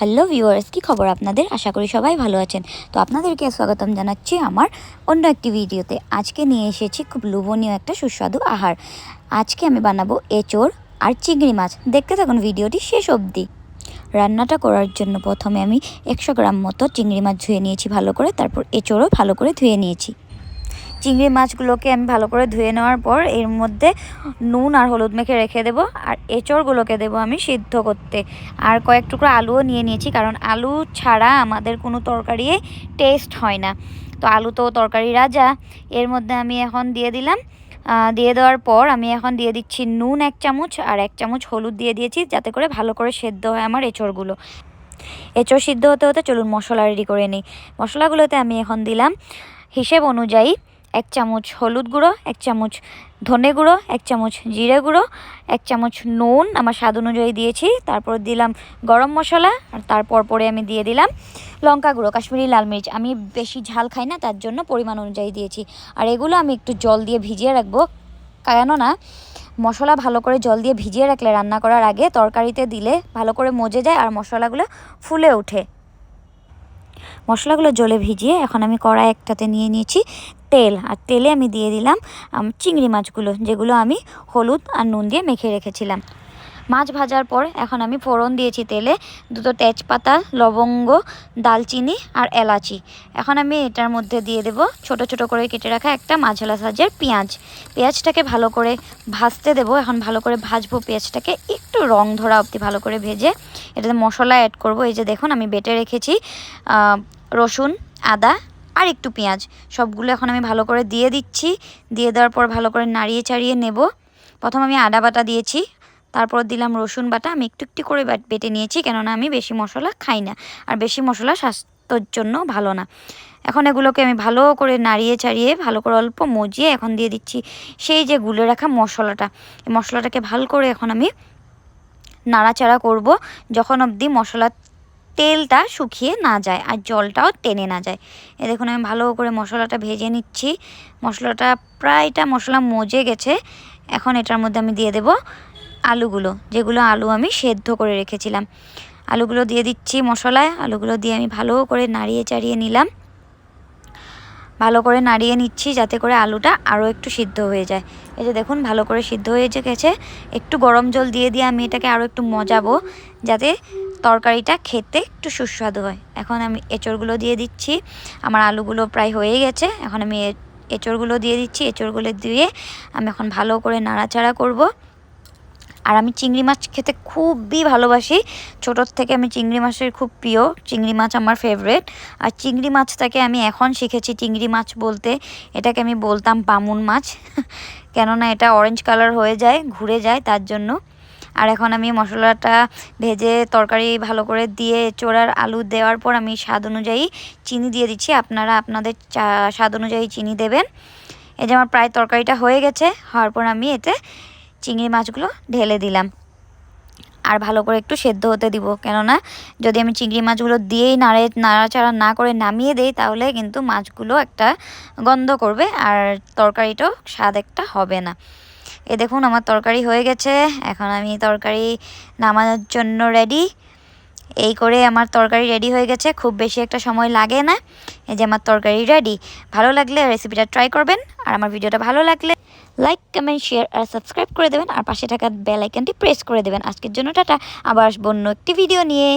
Hello viewers কী খবর আপনাদের? আশা করি সবাই ভালো আছেন। তো আপনাদেরকে স্বাগতম জানাচ্ছি আমার অন্য একটি ভিডিওতে। আজকে নিয়ে এসেছি খুব লোভনীয় একটা সুস্বাদু আহার। আজকে আমি বানাবো এঁচোড় আর চিংড়ি মাছ। দেখতে থাকুন ভিডিওটি শেষ অবধি। রান্নাটা করার জন্য প্রথমে আমি একশো গ্রাম মতো চিংড়ি মাছ ধুয়ে নিয়েছি ভালো করে। তারপর এঁচোড়ও ভালো করে ধুয়ে নিয়েছি। চিংড়ি মাছগুলোকে আমি ভালো করে ধুয়ে নেওয়ার পর এর মধ্যে নুন আর হলুদ মেখে রেখে দেবো আর এঁচড়গুলোকে দেবো আমি সিদ্ধ করতে। আর কয়েক টুকরো আলুও নিয়ে নিয়েছি কারণ আলু ছাড়া আমাদের কোনো তরকারি টেস্ট হয় না। তো আলু তো তরকারি রাজা। এর মধ্যে আমি এখন দিয়ে দিলাম। দিয়ে দেওয়ার পর আমি এখন দিয়ে দিচ্ছি নুন এক চামচ আর এক চামচ হলুদ দিয়ে দিয়েছি যাতে করে ভালো করে সেদ্ধ হয় আমার এঁচড়গুলো। এঁচড় সিদ্ধ হতে হতে চলুন মশলা রেডি করে নিই। মশলাগুলোতে আমি এখন দিলাম হিসেব অনুযায়ী এক চামচ হলুদ গুঁড়ো, এক চামচ ধনে গুঁড়ো, এক চামচ জিরে গুঁড়ো, এক চামচ নুন, আমার স্বাদ অনুযায়ী দিয়েছি। তারপর দিলাম গরম মশলা আর তারপর পরে আমি দিয়ে দিলাম লঙ্কা গুঁড়ো, কাশ্মীরি লাল মির্চ। আমি বেশি ঝাল খাই না, তার জন্য পরিমাণ অনুযায়ী দিয়েছি। আর এগুলো আমি একটু জল দিয়ে ভিজিয়ে রাখব। কেননা মশলা ভালো করে জল দিয়ে ভিজিয়ে রাখলে রান্না করার আগে তরকারিতে দিলে ভালো করে মজে যায় আর মশলাগুলো ফুলে ওঠে। মশলাগুলো জলে ভিজিয়ে এখন আমি কড়াই একটাতে নিয়ে নিয়েছি তেল। আর তেলে আমি দিয়ে দিলাম চিংড়ি মাছগুলো, যেগুলো আমি হলুদ আর নুন দিয়ে মেখে রেখেছিলাম। মাছ ভাজার পর এখন আমি ফোড়ন দিয়েছি তেলে দুটো তেজপাতা, লবঙ্গ, দালচিনি আর এলাচি। এখন আমি এটার মধ্যে দিয়ে দেব ছোট ছোট করে কেটে রাখা একটা মাঝালা সাজের পেঁয়াজ। পেঁয়াজটাকে ভালো করে ভাজতে দেবো। এখন ভালো করে ভাজবো পেঁয়াজটাকে, একটু রং ধরা অবধি ভালো করে ভেজে। এটাতে মশলা অ্যাড করব। এই যে দেখুন, আমি বেটে রেখেছি রসুন, আদা, আর একটু পেঁয়াজ। সবগুলো এখন আমি ভালো করে দিয়ে দিচ্ছি। দিয়ে দেওয়ার পর ভালো করে নাড়িয়ে চাড়িয়ে নেব। প্রথম আমি আদা বাটা দিয়েছি। তারপর দিলাম রসুন বাটা। আমি একটু একটু করে বেটে নিয়েছি, কেননা আমি বেশি মশলা খাই না। আর বেশি মশলা স্বাস্থ্যর জন্য ভালো না। এখন এগুলোকে আমি ভালো করে নাড়িয়ে চাড়িয়ে ভালো করে অল্প মজিয়ে এখন দিয়ে দিচ্ছি সেই যে গুলে রাখা মশলাটা। মশলাটাকে ভালো করে এখন আমি নাড়াচাড়া করব। যখন অবধি মশলা তেলটা শুকিয়ে না যায় আর জলটাও টেনে না যায়। এ দেখুন, আমি ভালো করে মশলাটা ভেজে নিচ্ছি। মশলাটা, প্রায়টা মশলা মজে গেছে। এখন এটার মধ্যে আমি দিয়ে দেব আলুগুলো, যেগুলো আলু আমি সেদ্ধ করে রেখেছিলাম। আলুগুলো দিয়ে দিচ্ছি মশলায়। আলুগুলো দিয়ে আমি ভালো করে নাড়িয়ে চাড়িয়ে নিলাম। ভালো করে নাড়িয়ে নিচ্ছি যাতে করে আলুটা আরও একটু সিদ্ধ হয়ে যায়। এই যে দেখুন, ভালো করে সিদ্ধ হয়ে গেছে। একটু গরম জল দিয়ে দিয়ে আমি এটাকে আরও একটু মজাবো, যাতে তরকারিটা খেতে একটু সুস্বাদু হয়। এখন আমি এঁচড়গুলো দিয়ে দিচ্ছি। আমার আলুগুলো প্রায় হয়ে গেছে। এখন আমি এঁচড়গুলো দিয়ে দিচ্ছি। এঁচড়গুলো দিয়ে আমি এখন ভালো করে নাড়াচাড়া করব। আর আমি চিংড়ি মাছ খেতে খুবই ভালোবাসি। ছোটোর থেকে আমি চিংড়ি মাছের খুব প্রিয়। চিংড়ি মাছ আমার ফেভারেট আর চিংড়ি মাছটাকে আমি এখন শিখেছি চিংড়ি মাছ বলতে। এটাকে আমি বলতাম বামুন মাছ। কেননা এটা অরেঞ্জ কালার হয়ে যায়, ঘুরে যায় তার জন্য। আর এখন আমি মশলাটা ভেজে তরকারি ভালো করে দিয়ে চোড়ার আলু দেওয়ার পর আমি স্বাদ অনুযায়ী চিনি দিয়ে দিচ্ছি। আপনারা আপনাদের চা, স্বাদ অনুযায়ী চিনি দেবেন। এই যে আমার প্রায় তরকারিটা হয়ে গেছে, হওয়ার পর আমি এতে চিংড়ি মাছগুলো ঢেলে দিলাম। আর ভালো করে একটু সেদ্ধ হতে দিব, কেননা যদি আমি চিংড়ি মাছগুলো দিয়েই নাড়ে, নাড়াচাড়া না করে নামিয়ে দেই, তাহলে কিন্তু মাছগুলো একটা গন্ধ করবে আর তরকারিটাও স্বাদ একটা হবে না। এ দেখুন, আমার তরকারি হয়ে গেছে। এখন আমি তরকারি নামানোর জন্য রেডি এই করে আমার তরকারি রেডি হয়ে গেছে। খুব বেশি একটা সময় লাগে না। এই যে আমার তরকারি রেডি ভালো লাগলে রেসিপিটা ট্রাই করবেন। আর আমার ভিডিওটা ভালো লাগলে লাইক কমেন্ট শেয়ার আর সাবস্ক্রাইব করে দেবেন। আর পাশে থাকা বেল প্রেস করে দেবেন। আজকের জন্য টাটা। আবার আসব অন্য একটি ভিডিও নিয়ে।